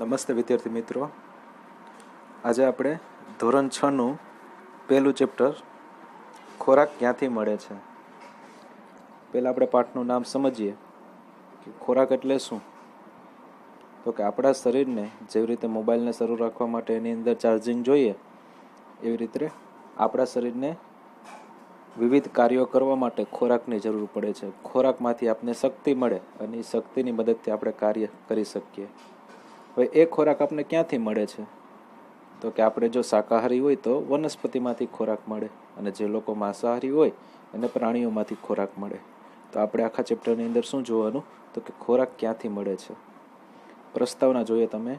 નમસ્તે વિદ્યાર્થી મિત્રો. આજે આપણે ધોરણ છનું પહેલું ચેપ્ટર ખોરાક ક્યાંથી મળે છે? પહેલાં આપણે પાઠનું નામ સમજીએ કે ખોરાક એટલે શું? તો કે આપણા શરીરને જેવી રીતે મોબાઈલને શરૂ રાખવા માટે એની અંદર ચાર્જિંગ જોઈએ, એવી રીતે આપણા શરીરને વિવિધ કાર્યો કરવા માટે ખોરાકની જરૂર પડે છે. ખોરાકમાંથી આપને શક્તિ મળે અને એ શક્તિની મદદથી આપણે કાર્ય કરી શકીએ. હવે એ ખોરાક આપણે ક્યાંથી મળે છે? તો કે આપણે જો શાકાહારી હોય તો વનસ્પતિમાંથી ખોરાક મળે અને જે લોકો માંસાહારી હોય, એને પ્રાણીઓમાંથી ખોરાક મળે. તો આપણે આખા ચેપ્ટરની અંદર શું જોવાનું? તો કે ખોરાક ક્યાંથી મળે છે? પ્રસ્તાવના જોઈએ તમે.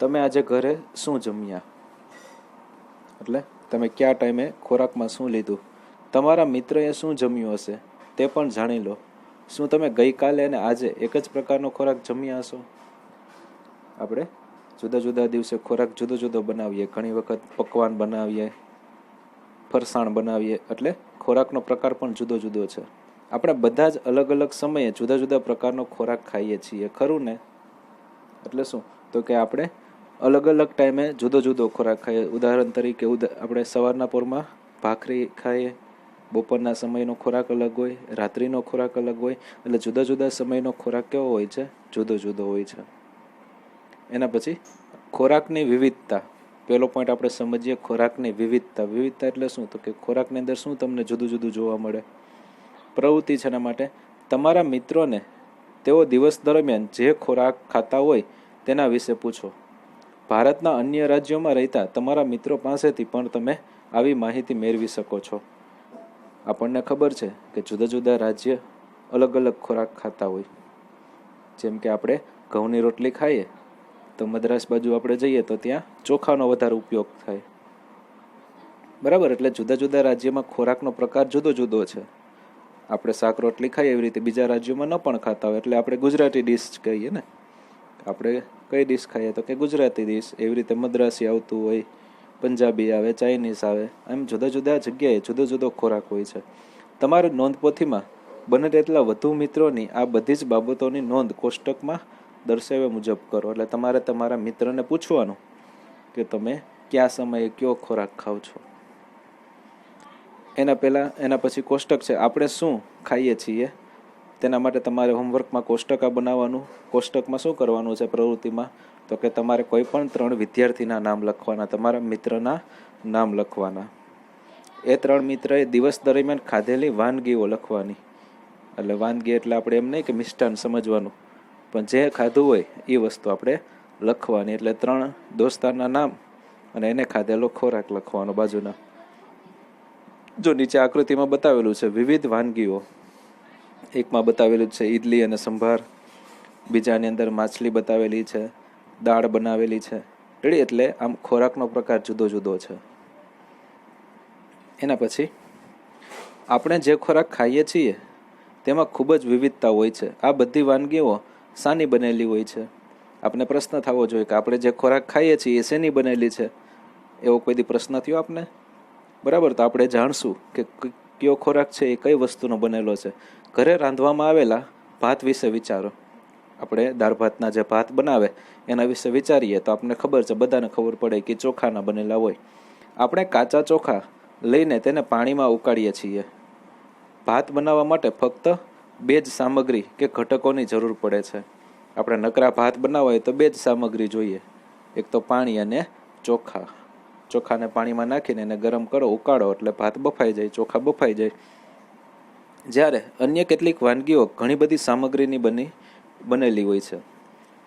તમે આજે ઘરે શું જમ્યા? એટલે તમે કયા ટાઈમે ખોરાકમાં શું લીધું? તમારા મિત્રએ શું જમ્યું હશે? તે પણ જાણી લો. શું તમે ગઈકાલે અને આજે એક જ પ્રકારનો ખોરાક જમ્યા હશો? આપણે જુદા જુદા દિવસે ખોરાક જુદો જુદો બનાવીએ. ઘણી વખત પકવાન બનાવીએ, ફરસાણ બનાવીએ, એટલે ખોરાકનો પ્રકાર પણ જુદો જુદો છે. આપણે બધા જ અલગ અલગ સમયે જુદા જુદા પ્રકારનો ખોરાક ખાઈએ છીએ. ખરું ને? એટલે શું? તો કે આપણે અલગ અલગ ટાઈમે જુદો જુદો ખોરાક ખાઈએ. ઉદાહરણ તરીકે આપણે સવારના પોરમાં ભાખરી ખાઈએ. બપોરના સમયનો ખોરાક અલગ હોય, રાત્રિનો ખોરાક અલગ હોય, એટલે જુદા જુદા સમયનો ખોરાક કેવો હોય છે? જુદો જુદો હોય છે. એના પછી ખોરાકની વિવિધતા. પહેલો પોઈન્ટ આપણે સમજીએ ખોરાકની વિવિધતા. વિવિધતા એટલે શું? તો કે ખોરાકની અંદર શું તમને જુદું જુદું જોવા મળે? પ્રવૃત્તિ છે એના માટે તમારા મિત્રોને તેઓ દિવસ દરમિયાન જે ખોરાક ખાતા હોય તેના વિશે પૂછો. ભારતના અન્ય રાજ્યોમાં રહેતા તમારા મિત્રો પાસેથી પણ તમે આવી માહિતી મેળવી શકો છો. આપણને ખબર છે કે જુદા જુદા રાજ્ય અલગ અલગ ખોરાક ખાતા હોય. જેમ કે આપણે ઘઉંની રોટલી ખાઈએ તો મદ્રાસ બાજુ આપણે જઈએ તો ત્યાં ચોખાનો વધારે ઉપયોગ થાય. બરાબર? એટલે જુદા જુદા રાજ્યમાં ખોરાકનો પ્રકાર જુદો જુદો છે. આપણે શાક રોટલી ખાઈએ એવી રીતે બીજા રાજ્યોમાં ન પણ ખાતા હોય, એટલે આપણે ગુજરાતી ડીશ કહીએ ને. આપણે કઈ ડીશ ખાઈએ તો કે ગુજરાતી ડીશ, એવી રીતે મદ્રાસી આવતું હોય, પંજાબી આવે, ચાઇનીઝ આવે, એમ જુદા જુદા જગ્યાએ જુદો જુદો ખોરાક હોય છે. તમારી નોંધપોથીમાં બને તેટલા વધુ મિત્રોની આ બધી જ બાબતોની નોંધ કોષ્ટકમાં દર્શાવ્યા મુજબ કરો. એટલે તમારે તમારા મિત્રને પૂછવાનું કે તમે કયા સમયે કયો ખોરાક ખાવ છો. એના પહેલાં, એના પછી કોષ્ટક છે. આપણે શું ખાઈએ છીએ? તેના માટે તમારે હોમવર્કમાં કોષ્ટકા બનાવવાનું. કોષ્ટકમાં શું કરવાનું છે પ્રવૃત્તિમાં? તો કે તમારે કોઈ પણ ત્રણ વિદ્યાર્થીના નામ લખવાના, તમારા મિત્રના નામ લખવાના. એ ત્રણ મિત્રએ દિવસ દરમિયાન ખાધેલી વાનગીઓ લખવાની. એટલે વાનગી એટલે આપણે એમ નહીં કે મિષ્ટાન સમજવાનું. પણ જે ખાધું હોય એ વસ્તુ આપણે લખવાની. એટલે ત્રણ દોસ્તારના નામ અને એને ખાધેલો ખોરાક લખવાનો બાજુના. જો નીચે આકૃતિમાં બતાવેલું છે, વિવિધ વાનગીઓ. એકમાં બતાવેલું છે, ઈડલી અને સંભાર. બીજાની અંદર માછલી બતાવેલી છે, દાળ બનાવેલી છે. રેડી? એટલે આમ ખોરાકનો પ્રકાર જુદો જુદો છે. એના પછી આપણે જે ખોરાક ખાઈએ છીએ, તેમાં ખૂબ જ વિવિધતા હોય છે. આ બધી વાનગીઓ શાની બનેલી હોય છે. આપણે પ્રશ્ન થવો જોઈએ કે આપણે જે ખોરાક ખાઈએ છીએ એ શેની બનેલી છે? એવો કોઈ દી પ્રશ્ન થયો આપને? બરાબર, તો આપણે જાણશું કે કયો ખોરાક છે એ કઈ વસ્તુનો બનેલો છે. ઘરે રાંધવામાં આવેલા ભાત વિશે વિચારો. આપણે દાળ ભાતના જે ભાત બનાવે એના વિશે વિચારીએ તો આપણને ખબર છે, બધાને ખબર પડે કે ચોખાના બનેલા હોય. આપણે કાચા ચોખા લઈને તેને પાણીમાં ઉકાળીએ છીએ. ભાત બનાવવા માટે ફક્ત બે જ સામગ્રી કે ઘટકોની જરૂર પડે છે. આપણે નકરા ભાત બનાવવા હોય તો બે જ સામગ્રી જોઈએ. એક તો પાણી અને ચોખા. ચોખાને પાણીમાં નાખીને એને ગરમ કરો, ઉકાળો, એટલે ભાત બફાઈ જાય, ચોખા બફાઈ જાય. જ્યારે અન્ય કેટલીક વાનગીઓ ઘણી બધી સામગ્રીની બની, બનેલી હોય છે.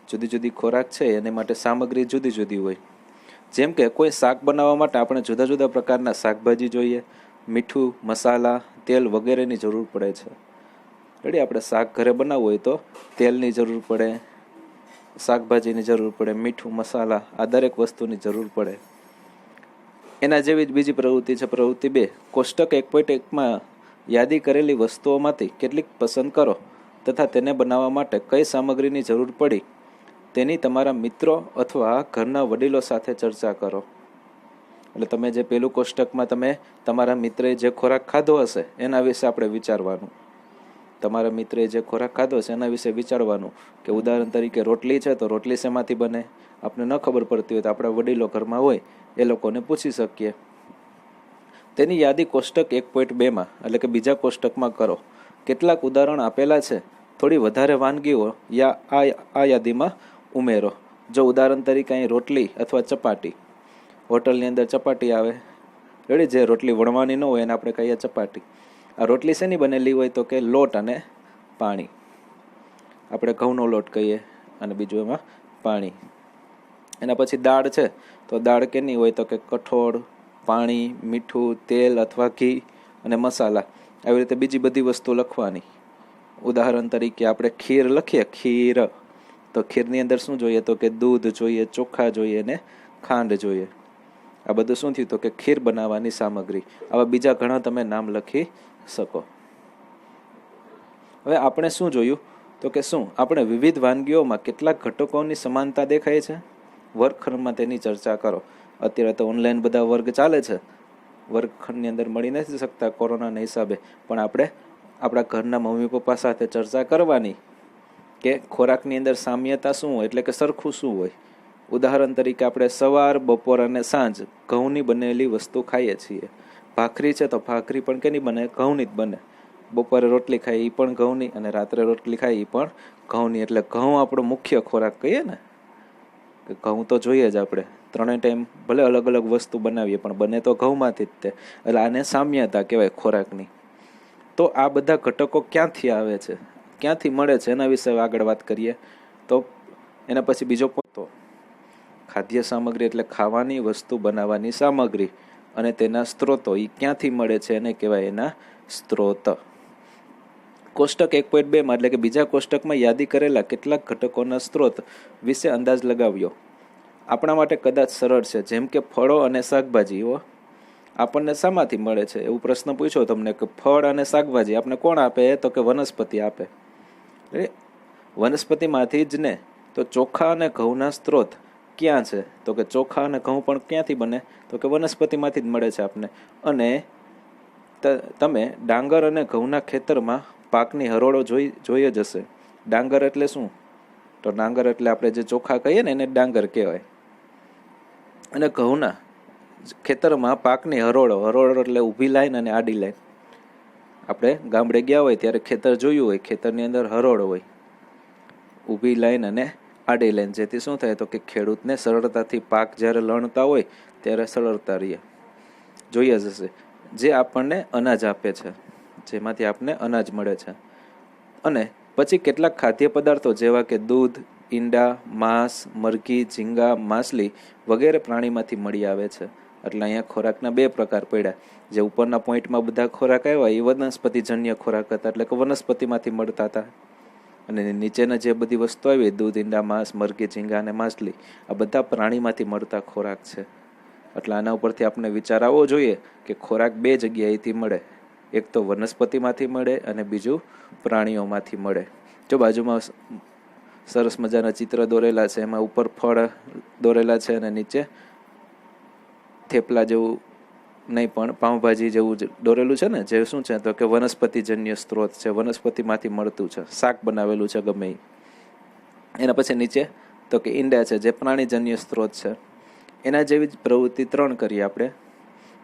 જુદી જુદી ખોરાક છે, એને માટે સામગ્રી જુદી જુદી હોય. જેમ કે કોઈ શાક બનાવવા માટે આપણે જુદા જુદા પ્રકારના શાકભાજી જોઈએ. મીઠું, મસાલા, તેલ વગેરેની જરૂર પડે છે. રેડી, આપણે શાક ઘરે બનાવવું હોય તો તેલની જરૂર પડે, શાકભાજીની જરૂર પડે, મીઠું, મસાલા, આ દરેક વસ્તુની જરૂર પડે. એના જેવી જ બીજી પ્રવૃત્તિ છે, પ્રવૃત્તિ બે. કોષ્ટક એક પોઈન્ટ એકમાં યાદી કરેલી વસ્તુઓમાંથી કેટલીક પસંદ કરો તથા તેને બનાવવા માટે કઈ સામગ્રીની જરૂર પડી તેની તમારા મિત્રો અથવા ઘરના વડીલો સાથે ચર્ચા કરો. એટલે તમે જે પેલું કોષ્ટકમાં તમે તમારા મિત્રએ જે ખોરાક ખાધો હશે, એના વિશે આપણે વિચારવાનું. તમારા મિત્રે જે ખોરાક ખાધો છે એના વિશે વિચારવાનું કે ઉદાહરણ તરીકે રોટલી છે તો રોટલી શેમાંથી બને? આપણે ન ખબર પડતી હોય તો આપણા વડીલો ઘરમાં હોય, એ લોકોને પૂછી શકીએ. તેની યાદી કોષ્ટક એક પોઈન્ટ બેમાં એટલે કે બીજા કોષ્ટકમાં કરો. કેટલાક ઉદાહરણ આપેલા છે. થોડી વધારે વાનગીઓ યા આ આ યાદીમાં ઉમેરો. જો ઉદાહરણ તરીકે અહીં રોટલી અથવા ચપાટી. હોટલની અંદર ચપાટી આવે. રેડી જે રોટલી વણવાની ન હોય એને આપણે કહીએ ચપાટી. આ રોટલી શેની બનેલી હોય તો કે લોટ અને પાણી. આપણે ઘઉંનો લોટ કહીએ અને બીજું એમાં પાણી. એના પછી દાળ છે, તો દાળ કેની હોય તો કે કઠોળ, પાણી, મીઠું, તેલ અથવા ઘી અને મસાલા. આવી રીતે બીજી બધી વસ્તુ લખવાની. ઉદાહરણ તરીકે આપણે ખીર લખીએ, ખીર. તો ખીરની અંદર શું જોઈએ તો કે દૂધ જોઈએ, ચોખા જોઈએ ને ખાંડ જોઈએ. આ બધું શું થયું તો કે ખીર બનાવવાની સામગ્રી. આવા બીજા ઘણા તમે નામ લખી શકો. હવે આપણે શું જોયું? તો કે શું? આપણે વિવિધ વાનગીઓમાં કેટલાક ઘટકોની સમાનતા દેખાય છે? વર્ગખંડમાં તેની ચર્ચા કરો. અત્યારે તો ઓનલાઈન બધા વર્ગ ચાલે છે. વર્ગખંડની અંદર મળી નથી શકતા કોરોનાના હિસાબે. પણ આપણે આપણા ઘરના મમ્મી પપ્પા સાથે ચર્ચા કરવાની કે ખોરાકની અંદર સામ્યતા શું હોય? એટલે કે સરખું શું હોય? ઉદાહરણ તરીકે આપણે સવાર, બપોર અને સાંજ ઘઉંની બનેલી વસ્તુ ખાઈએ છીએ. ભાખરી છે તો ભાખરી પણ કેની બને? ઘઉંની જ બને. બપોરે રોટલી ખાઈ એ પણ ઘઉંની અને રાત્રે રોટલી ખાઈ એ પણ ઘઉંની. એટલે ઘઉં આપણો મુખ્ય ખોરાક કહીએ ને, કે ઘઉં તો જોઈએ જ આપણે. ત્રણેય ટાઈમ ભલે અલગ અલગ વસ્તુ બનાવીએ પણ બને તો ઘઉંમાંથી જ તે. એટલે આને સામ્યતા કહેવાય ખોરાકની. તો આ બધા ઘટકો ક્યાંથી આવે છે? ક્યાંથી મળે છે? એના વિશે આગળ વાત કરીએ. તો એના પછી બીજો પોતો ખાદ્ય સામગ્રી એટલે ખાવાની વસ્તુ બનાવવાની સામગ્રી. અને તેના સ્ત્રોતો એ ક્યાંથી મળે છે એને કહેવાય એના સ્ત્રોત. કોષ્ટક એક પોઈન્ટ બેમાં એટલે કે બીજા કોષ્ટકમાં યાદી કરેલા કેટલાક ઘટકોના સ્ત્રોત વિશે અંદાજ લગાવ્યો. આપણા માટે કદાચ સરળ છે, જેમ કે ફળો અને શાકભાજીઓ આપણને શામાંથી મળે છે? એવું પ્રશ્ન પૂછ્યો તમને કે ફળ અને શાકભાજી આપણે કોણ આપે? તો કે વનસ્પતિ આપે. વનસ્પતિમાંથી જ ને. તો ચોખા અને ઘઉંના સ્ત્રોત ક્યાં છે? તો કે ચોખા અને ઘઉં પણ ક્યાંથી બને? તો કે વનસ્પતિમાંથી જ મળે છે આપને. અને તમે ડાંગર અને ઘઉંના ખેતરમાં પાકની હરોળો જોઈ જોઈએ જ હશે. ડાંગર એટલે શું? તો ડાંગર એટલે આપણે જે ચોખા કહીએ ને એને ડાંગર કહેવાય. અને ઘઉંના ખેતરમાં પાકની હરોળો હરોળો એટલે ઊભી લાઈન અને આડી લાઈન. આપણે ગામડે ગયા હોય ત્યારે ખેતર જોયું હોય, ખેતરની અંદર હરોળ હોય. ઊભી લાઈન અને આડી લાઈન જેથી શું થાય તો કે ખેડૂતને સરળતાથી પાક જ્યારે લણતા હોય ત્યારે સરળતા રહીએ જોઈએ જ હશે. જે આપણને અનાજ આપે છે, જેમાંથી આપણને અનાજ મળે છે. અને પછી કેટલાક ખાદ્ય પદાર્થો જેવા કે દૂધ, ઈંડા, માંસ, મરઘી, ઝીંગા, માછલી વગેરે પ્રાણીમાંથી મળી આવે છે. એટલે અહીંયા ખોરાકના બે પ્રકાર પડ્યા. જે ઉપરના પોઈન્ટમાં બધા ખોરાક આવ્યા, એ વનસ્પતિજન્ય ખોરાક હતા, એટલે કે વનસ્પતિમાંથી મળતા હતા. અને નીચેના જે બધી વસ્તુ આવી દૂધ, ઈંડા, માંસ, મરઘી, ઝીંગા અને માછલી, આ બધા પ્રાણીમાંથી મળતા ખોરાક છે. એટલે આના ઉપરથી આપણે વિચાર આવવો જોઈએ કે ખોરાક બે જગ્યાએથી મળે. એક તો વનસ્પતિમાંથી મળે અને બીજું પ્રાણીઓમાંથી મળે. જો બાજુમાં સરસ મજાના ચિત્ર દોરેલા છે, એમાં ઉપર ફળ દોરેલા છે અને નીચે થેપલા જેવું નહીં, પણ પાઉંભાજી જેવું દોરેલું છે ને, જે શું છે, તો કે વનસ્પતિજન્ય સ્ત્રોત છે, વનસ્પતિમાંથી મળતું છે, શાક બનાવેલું છે ગમે એના પછી નીચે, તો કે ઈંડા છે, જે પ્રાણીજન્ય સ્ત્રોત છે. એના જેવી જ પ્રવૃત્તિ ત્રણ કરીએ આપણે.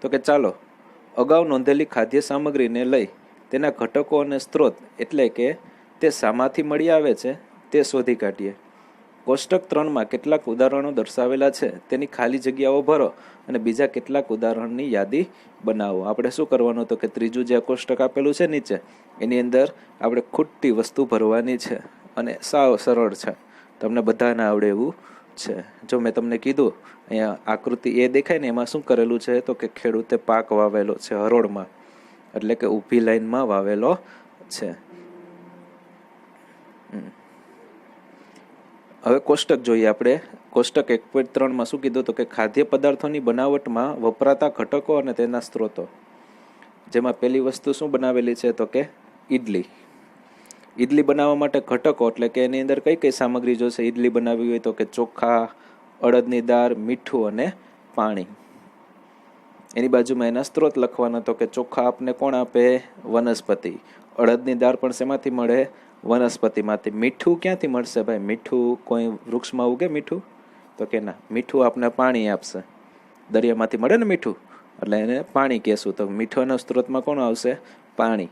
તો કે ચાલો, અગાઉ નોંધેલી ખાદ્ય સામગ્રીને લઈ, તેના ઘટકો અને સ્ત્રોત એટલે કે તે શામાંથી મળી આવે છે, તે શોધી કાઢીએ. કોષ્ટક ત્રણમાં કેટલાક ઉદાહરણો દર્શાવેલા છે, તેની ખાલી જગ્યાઓ ભરો અને બીજા કેટલાક ઉદાહરણની યાદી બનાવો. આપણે શું કરવાનું તો કે ત્રીજું જે કોષ્ટક આપેલું છે નીચે, એની અંદર આપણે ખૂટતી વસ્તુ ભરવાની છે અને સાવ સરળ છે. તમને બધાને આવડે એવું છે. જો મેં તમને કીધું, અહીંયા આકૃતિ એ દેખાય ને, એમાં શું કરેલું છે તો કે ખેડૂતે પાક વાવેલો છે હરોળમાં, એટલે કે ઊભી લાઈનમાં વાવેલો છે. હવે કોષ્ટક જોઈએ આપણે. કોષ્ટક એક પોઈન્ટ ત્રણમાં શું કીધું તો કે ખાદ્ય પદાર્થોની બનાવટમાં વપરાતા ઘટકો અને તેના સ્ત્રોતો. જેમાં પહેલી વસ્તુ શું બનાવેલી છે તો કે ઈડલી. ઈડલી બનાવવા માટે ઘટકો એટલે કે એની અંદર કઈ કઈ સામગ્રી જોશે? ઈડલી બનાવવી હોય તો કે ચોખા, અડદની દાળ, મીઠું અને પાણી. એની બાજુમાં એના સ્ત્રોત લખવાના તો કે ચોખા આપને કોણ આપે? વનસ્પતિ. અડદની દાળ પણ શેમાંથી મળે? વનસ્પતિમાંથી મીઠું ક્યાંથી મળશે ભાઈ? મીઠું કોઈ વૃક્ષમાં ઉગે મીઠું? તો કે ના, મીઠું આપને પાણી આપશે. દરિયામાંથી મળે ને મીઠું? એટલે એને પાણી કહેશું. તો મીઠાના સ્ત્રોતમાં કોણ આવશે? પાણી.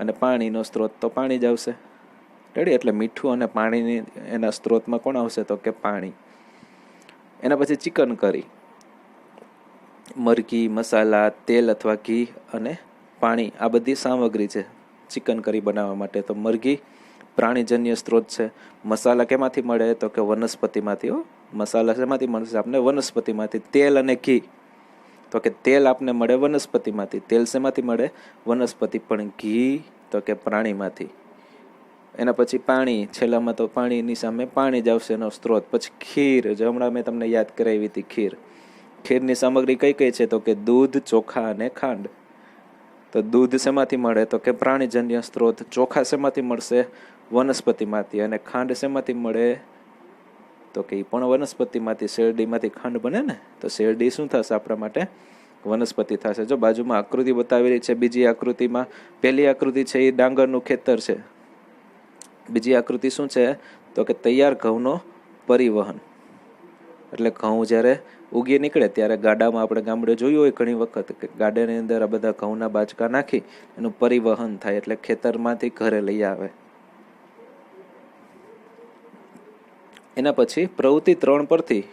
અને પાણીનો સ્ત્રોત તો પાણી જ આવશે. રેડી? એટલે મીઠું અને પાણીની એના સ્ત્રોતમાં કોણ આવશે? તો કે પાણી. એના પછી ચિકન કરી. મરઘી, મસાલા, તેલ અથવા ઘી અને પાણી. આ બધી સામગ્રી છે ચિકન કરી બનાવવા માટે. તો મરઘી પ્રાણીજન્ય સ્ત્રોત છે. મસાલા કેમાંથી મળે? તો કે વનસ્પતિમાંથી, હો. મસાલા શેમાંથી મળશે આપને વનસ્પતિમાંથી તેલ અને ઘી. તો કે તેલ આપને મળે વનસ્પતિમાંથી. તેલ શેમાંથી મળે? વનસ્પતિ. પણ ઘી, તો કે પ્રાણીમાંથી. એના પછી પાણી. છેલ્લામાં તો પાણીની સામે પાણી જ આવશે એનો સ્ત્રોત. પછી ખીર. જે હમણાં મેં તમને યાદ કરાવી હતી ખીર. ખીરની સામગ્રી કઈ કઈ છે? તો કે દૂધ, ચોખા અને ખાંડ. તો દૂધ શેમાંથી મળે? તો કે પ્રાણીજન્ય સ્ત્રોત. ચોખા શેમાંથી મળશે? વનસ્પતિમાંથી અને ખાંડ શેમાંથી મળે? તો કે એ પણ વનસ્પતિમાંથી, શેરડીમાંથી ખાંડ બને ને? તો શેરડી શું થશે આપણા માટે? વનસ્પતિ થશે. જો બાજુમાં આકૃતિ બતાવેલી છે બીજી આકૃતિમાં, પહેલી આકૃતિ છે એ ડાંગરનું ખેતર છે. બીજી આકૃતિ શું છે? તો કે તૈયાર ઘઉંનો પરિવહન. એટલે ઘઉં જ્યારે ઉગી નીકળે, ત્યારે ગાડામાં આપણે ગામડે જોયું હોય ઘણી વખત કે ગાડાની અંદર આ બધા ઘઉંના બાચકા નાખી, એનું પરિવહન થાય, એટલે ખેતરમાંથી ઘરે લઈ આવે. એના પછી પ્રવૃત્તિ ત્રણ પરથી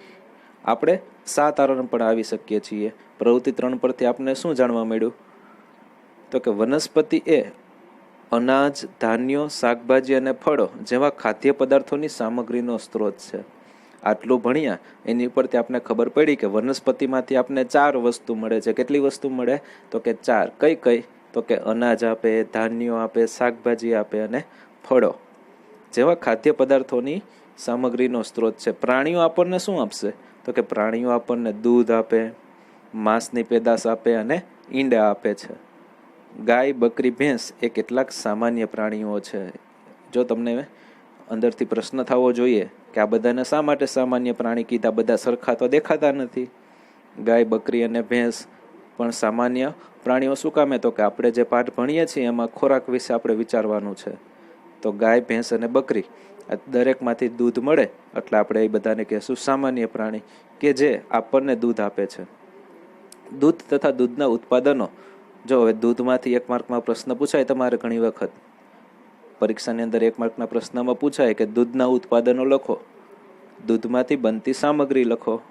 આપણે સાત આરણ પણ આવી શકીએ છીએ. પ્રવૃત્તિ ત્રણ પરથી આપણને શું જાણવા મળ્યું? તો કે વનસ્પતિ એ અનાજ, ધાન્યો, શાકભાજી અને ફળો જેવા ખાદ્ય પદાર્થોની સામગ્રીનો સ્ત્રોત છે. આટલું ભણ્યા એની ઉપરથી આપણે ખબર પડી કે વનસ્પતિમાંથી આપણે ચાર વસ્તુ મળે છે. કેટલી વસ્તુ મળે? તો કે ચાર. કઈ કઈ? તો કે અનાજ આપે, ધાન્યો આપે, શાકભાજી આપે અને ફળો જેવા ખાદ્ય પદાર્થોની સામગ્રીનો સ્ત્રોત છે. પ્રાણીઓ આપણને શું આપશે? તો કે પ્રાણીઓ આપણને દૂધ આપે, માંસની પેદાશ આપે અને ઈંડા આપે છે. ગાય, બકરી, ભેંસ એ કેટલાક સામાન્ય પ્રાણીઓ છે. જો તમને અંદરથી પ્રશ્ન થવો જોઈએ કે આ બધાને શા માટે સામાન્ય પ્રાણી કીધા? બધા સરખા તો દેખાતા નથી. ગાય, બકરી અને ભેંસ પણ સામાન્ય પ્રાણીઓ શું કામે? તો કે આપણે જે પાઠ ભણીએ છીએ એમાં ખોરાક વિશે આપણે વિચારવાનું છે. તો ગાય, ભેંસ અને બકરી દરેકમાંથી દૂધ મળે એટલે આપણે એ બધાને કહેશું સામાન્ય પ્રાણી કે જે આપણને દૂધ આપે છે. દૂધ તથા દૂધના ઉત્પાદનો. જો હવે દૂધમાંથી એક માર્કમાં પ્રશ્ન પૂછાય તમારે ઘણી વખત. પરીક્ષાની અંદર એક માર્કના પ્રશ્નમાં પૂછાય કે દૂધના ઉત્પાદનો લખો. દૂધમાંથી બનતી સામગ્રી લખો.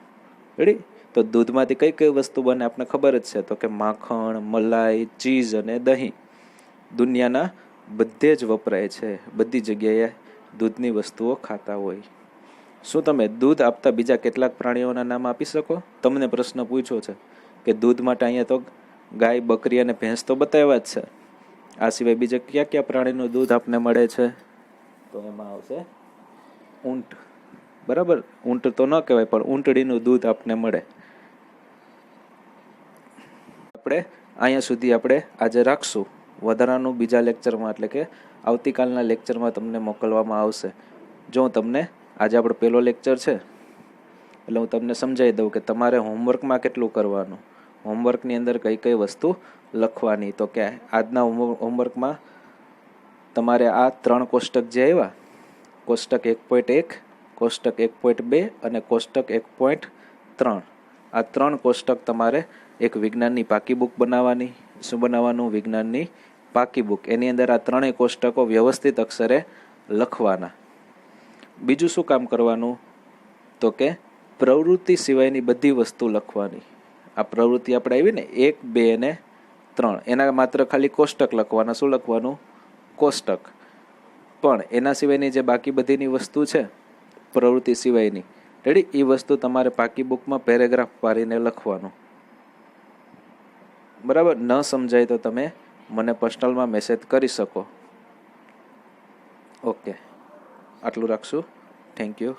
રેડી તો દૂધમાંથી કઈ કઈ વસ્તુ બને આપણે ખબર જ છે? તો કે માખણ, મલાઈ, ચીઝ અને દહીં. દુનિયાના બધે જ વપરાય છે. બધી જગ્યાએ દૂધની વસ્તુઓ ખાતા હોય. શું તમે દૂધ આપતા બીજા કેટલાક પ્રાણીઓના નામ આપી શકો? તમને પ્રશ્ન પૂછ્યો છે કે દૂધ માટે અહીંયા તો ગાય, બકરી અને ભેંસ તો બતાવ્યા જ છે. આ સિવાય બીજા કયા કયા પ્રાણીનું દૂધ આપને મળે છે? તો એમાં આવશે ઊંટ. બરાબર? ઊંટ તો ન કહેવાય, પણ ઊંટડીનું દૂધ આપને મળે. આપણે અહીંયા સુધી આપણે આજે રાખશું. વધારાનું બીજા લેક્ચરમાં એટલે કે આવતીકાલના લેક્ચરમાં તમને મોકલવામાં આવશે. જો તમને આજે આપણો પહેલો લેક્ચર છે, એટલે હું તમને સમજાવી દઉં કે તમારે હોમવર્કમાં કેટલું કરવાનું? હોમવર્કની અંદર કઈ કઈ વસ્તુ લખવાની? તો કે આજના હોમવર્કમાં તમારે આ ત્રણ કોષ્ટક જે આવ્યા, કોષ્ટક એક પોઈન્ટ એક, કોષ્ટક એક પોઈન્ટ બે અને કોષ્ટક એક પોઈન્ટ ત્રણ. આ ત્રણ કોષ્ટક તમારે એક વિજ્ઞાનની પાકી બુક બનાવવાની. શું બનાવવાનું? વિજ્ઞાનની પાકી બુક એની અંદર આ ત્રણેય કોષ્ટકો વ્યવસ્થિત અક્ષરે લખવાના. બીજું શું કામ કરવાનું? તો કે પ્રવૃત્તિ સિવાયની બધી વસ્તુ લખવાની. આ પ્રવૃત્તિ આપણે આવી ને એક, બે અને ત્રણ. એના માત્ર ખાલી કોષ્ટક લખવાના. શું લખવાનું? કોષ્ટક. પણ એના સિવાયની જે બાકી બધીની વસ્તુ છે, પ્રવૃત્તિ સિવાયની, રેડી? એ વસ્તુ તમારે પાકી બુકમાં પેરેગ્રાફ પાડીને લખવાનું. બરાબર? ન સમજાય તો તમે મને પર્સનલમાં મેસેજ કરી શકો. ઓકે આટલું રાખશું. Thank you